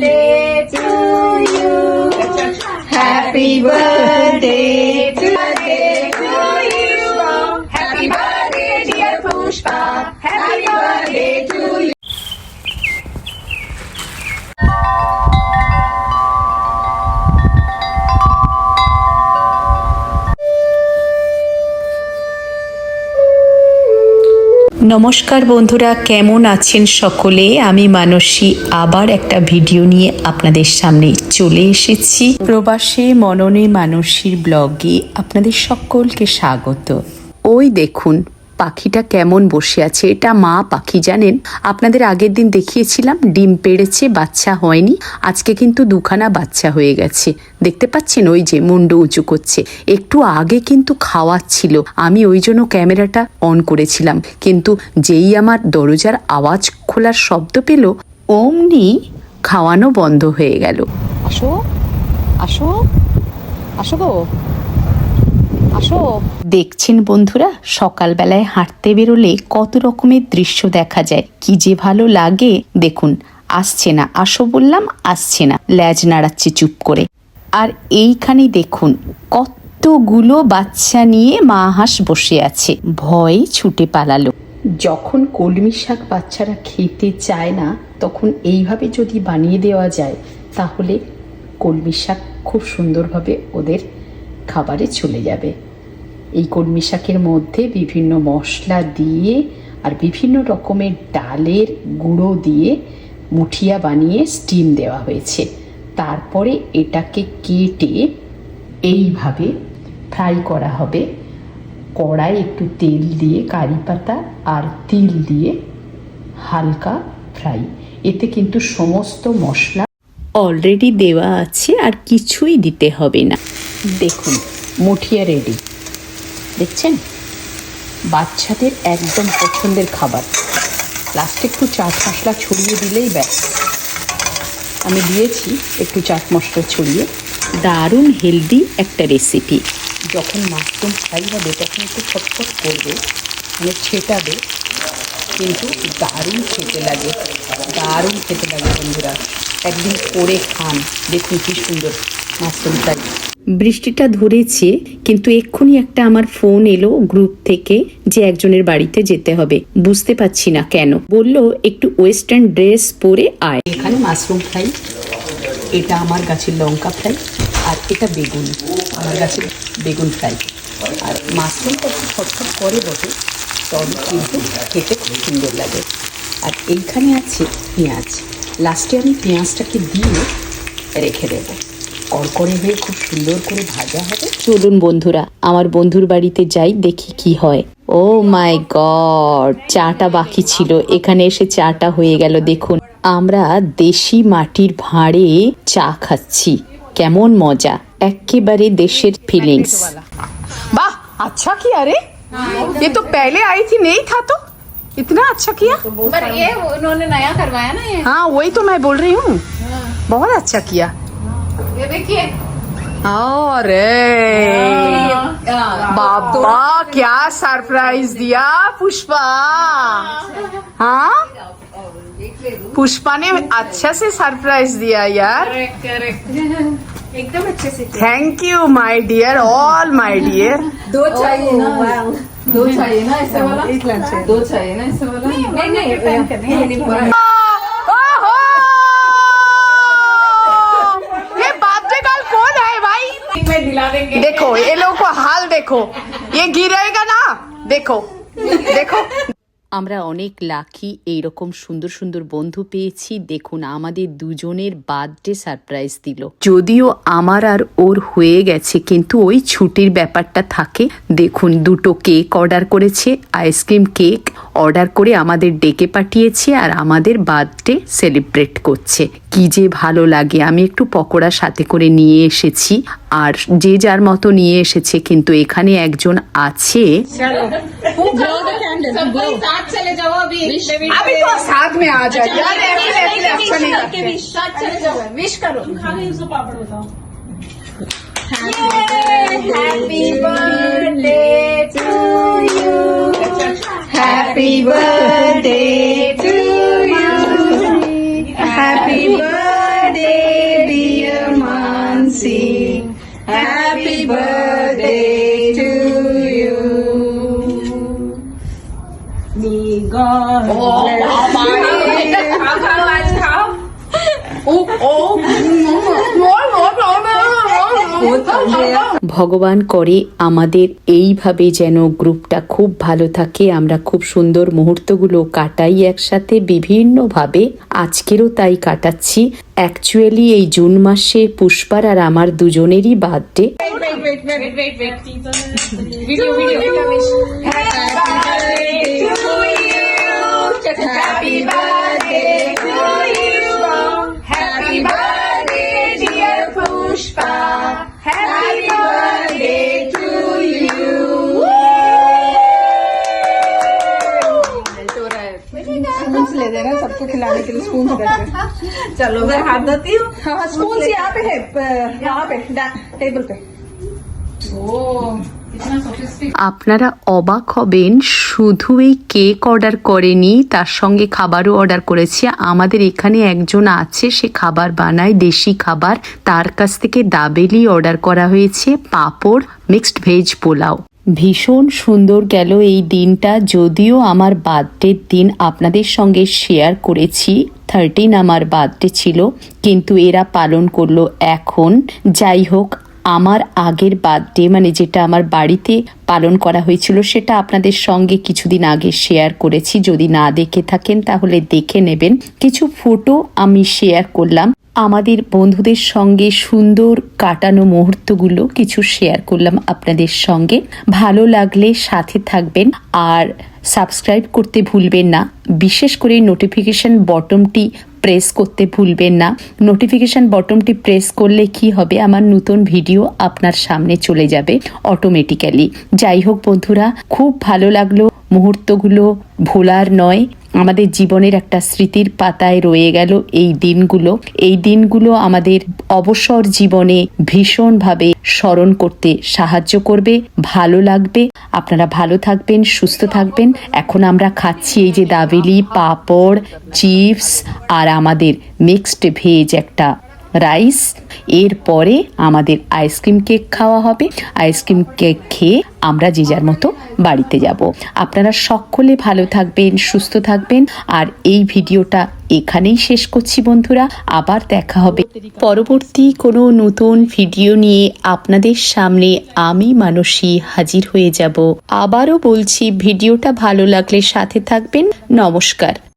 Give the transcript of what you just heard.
Le নমস্কার বন্ধুরা, কেমন আছেন সকলে? আমি মানসী। আবার একটা ভিডিও নিয়ে আপনাদের সামনে চলে এসেছি। প্রবাসে মননে মানসীর ব্লগে আপনাদের সকলকে স্বাগত। ওই দেখুন পাখিটা কেমন বসে আছে? এটা মা পাখি, জানেন? আপনাদের আগের দিন দেখিয়েছিলাম, ডিম পেড়েছে, বাচ্চা হয়নি। আজকে কিন্তু দুখানা বাচ্চা হয়ে গেছে। দেখতে পাচ্ছেন ওই যে মুন্ডু উঁচু করছে। একটু আগে কিন্তু খাওয়াচ্ছিল। আমি ওই জন্য ক্যামেরাটা অন করেছিলাম। কিন্তু যেই আমার দরজার আওয়াজ খোলার শব্দ পেল, অমনি খাওয়ানো বন্ধ হয়ে গেল। আসো আসো আসো গো। আসো। দেখছেন বন্ধুরা সকালবেলায় হাঁটতে বেরোলে কত রকমের দৃশ্য দেখা যায়। কি যে ভালো লাগে। দেখুন আসছে না আসো বললাম আসছে না। ল্যাজ নাড়াচ্ছে চুপ করে। আর এইখানে দেখুন কতগুলো বাচ্চা নিয়ে মা হাঁস বসে আছে। ভয়ে ছুটে পালালো। যখন কলমি শাক বাচ্চারা খেতে চায় না তখন এইভাবে যদি বানিয়ে দেওয়া যায় তাহলে কলমি শাক খুব সুন্দরভাবে ওদের খাবারে চলে যাবে। এই কলমি শাকের মধ্যে বিভিন্ন মশলা দিয়ে আর বিভিন্ন রকমের ডালের গুঁড়ো দিয়ে মুঠিয়া বানিয়ে স্টিম দেওয়া হয়েছে। তারপরে এটাকে কেটে এইভাবে ফ্রাই করা হবে। কড়াই একটু তেল দিয়ে, কারি পাতা আর তিল দিয়ে হালকা ফ্রাই এতে কিন্তু সমস্ত মশলা অলরেডি দেওয়া আছে আর কিছুই দিতে হবে না। দেখুন, মুঠিয়া রেডি দেখছেন? বাচ্চাদের একদম পছন্দের খাবার। লাস্টে একটু চাট মশলা ছড়িয়ে দিলেই ব্যাস। আমি দিয়েছি একটু চাট মশলা ছড়িয়ে। দারুণ হেলদি একটা রেসিপি যখন মাশরুম ফ্রাই হবে তখন একটু ছটফট করবে মানে ছেটাবে, কিন্তু দারুণ খেতে লাগে। দারুণ খেতে লাগে বন্ধুরা। একদিন করে খান। দেখুন কি সুন্দর মাশরুম ফ্রাই বৃষ্টিটা ধরেছে কিন্তু এক্ষুনি একটা আমার ফোন এলো গ্রুপ থেকে যে একজনের বাড়িতে যেতে হবে। বুঝতে পারছি না কেন। বলল একটু ওয়েস্টার্ন ড্রেস পরে আয়। এখানে মাশরুম ফ্রাই এটা আমার গাছের লঙ্কা ফ্রাই আর এটা বেগুন। আমার গাছের বেগুন ফ্রাই। আর মাশরুমটা একটু ছটফট করে বটে তবে কিন্তু খেতে খুব সুন্দর লাগে। আর এইখানে আছে পেঁয়াজ। লাস্টে আমি পেঁয়াজটাকে দিয়ে রেখে দেবো কড়কড়ে হয়ে খুব সুন্দর করে ভাজা হবে চলুন বন্ধুরা আমার বন্ধুর বাড়িতে যাই দেখি কি হয় ও মাই গড চাটা বাকি ছিল এখানে এসে চাটা হয়ে গেল দেখুন আমরা দেশি মাটির ভাঁড়ে চা খাচ্ছি কেমন মজা একেবারে দেশের ফিলিংস वाह अच्छा किया रे ये तो पहले आई थी नहीं था तो इतना अच्छा किया? पर ये उन्होंने नया करवाया ना ये? हाँ वही तो मैं बोल रही हूँ। बहुत अच्छा किया। ये देखिए। अरे! बाबा क्या सरप्राइज़ दिया पुष्पा। हाँ? पुष्पा ने अच्छा से सरप्राइज़ दिया यार। करेक्ट करेक्ट एकदम अच्छे से thank you my dear all my dear दो चाहिए ना। दो चाहिए ना ऐसे वाला? एक चाहिए दो चाहिए ना ऐसे वाला? नहीं नहीं टाइम करने ओहो! ये बर्थडे गर्ल कौन है भाई? में दिला देंगे देखो ये लोगों को हाल देखो। ये गिरेगा ना? देखो देखो। আমরা অনেক লাকি, এইরকম সুন্দর সুন্দর বন্ধু পেয়েছি। দেখুন, আমাদের দুজনের বার্থডে সারপ্রাইজ দিল। যদিও আমার আর ওর হয়ে গেছে, কিন্তু ওই ছুটির ব্যাপারটা থাকে। দেখুন, দুটো কেক অর্ডার করেছে, আইসক্রিম কেক অর্ডার করে আমাদের ডেকে পাঠিয়েছে আর আমাদের বার্থডে সেলিব্রেট করছে। কি যে ভালো লাগে। আমি একটু পকোড়া সাথে করে নিয়ে এসেছি। আর যে যার মতো নিয়ে এসেছে কিন্তু এখানে একজন আছে। Happy birthday to you. Happy birthday. ভগবান করে আমাদের এইভাবে যেন গ্রুপটা খুব ভালো থাকে আমরা খুব সুন্দর মুহূর্তগুলো কাটাই একসাথে বিভিন্নভাবে। আজকেরও তাই কাটাচ্ছি। অ্যাকচুয়ালি এই জুন মাসে পুষ্পার আর আমার দুজনেরই বার্থডে Happy birthday. देना सबको खिलाने के लिए स्पून रखे चलो मैं हाथ धोती हूँ हाँ स्पून यहाँ पे है प- यहाँ पे टेबल पे আপনারা অবাক হবেন শুধু এই কেক অর্ডার করেনি তার সঙ্গে খাবারও অর্ডার করেছি আমাদের এখানে একজন আছে সে খাবার বানায় দেশি খাবার তার কাছ থেকে দাবেলি অর্ডার করা হয়েছে পাঁপড় মিক্সড ভেজ পোলাও ভীষণ সুন্দর গেল এই দিনটা। যদিও আমার বার্থডের দিন আপনাদের সঙ্গে শেয়ার করেছি থার্টিন আমার বার্থডে ছিল, কিন্তু এরা পালন করল এখন। যাই হোক, আমার আগের বার্থডে মানে যেটা আমার বাড়িতে পালন করা হয়েছিল, সেটা আপনাদের সঙ্গে কিছুদিন আগে শেয়ার করেছি। যদি না দেখে থাকেন, তাহলে দেখে নেবেন। কিছু ফটো আমি শেয়ার করলাম। আমাদের বন্ধুদের সঙ্গে সুন্দর কাটানো মুহূর্তগুলো কিছু শেয়ার করলাম আপনাদের সঙ্গে। ভালো লাগলে সাথে থাকবেন আর সাবস্ক্রাইব করতে ভুলবেন না। বিশেষ করে নোটিফিকেশন বটমটি প্রেস করতে ভুলবেন না। নোটিফিকেশন বটমটি প্রেস করলে কি হবে? আমার নতুন ভিডিও আপনার সামনে চলে যাবে অটোমেটিক্যালি যাই হোক বন্ধুরা, খুব ভালো লাগল। মুহূর্তগুলো ভোলার নয়, আমাদের জীবনের একটা স্মৃতির পাতায় রয়ে গেল এই দিনগুলো। এই দিনগুলো আমাদের অবসর জীবনে ভীষণভাবে স্মরণ করতে সাহায্য করবে, ভালো লাগবে। আপনারা ভালো থাকবেন, সুস্থ থাকবেন। এখন আমরা খাচ্ছি এই যে দাবেলি, পাঁপড়, চিপস আর আমাদের মিক্সড ভেজ একটা রাইস, এরপরে আমাদের আইসক্রিম কেক খাওয়া হবে। আইসক্রিম কেক খেয়ে আমরা যে যার মতো বাড়িতে যাব। আপনারা সকলে ভালো থাকবেন, সুস্থ থাকবেন। আর এই ভিডিওটা এখানেই শেষ করছি বন্ধুরা। আবার দেখা হবে। পরবর্তী কোনো নতুন ভিডিও নিয়ে আপনাদের সামনে আমি, মানসী, হাজির হয়ে যাব। আবারও বলছি, ভিডিওটা ভালো লাগলে সাথে থাকবেন। নমস্কার।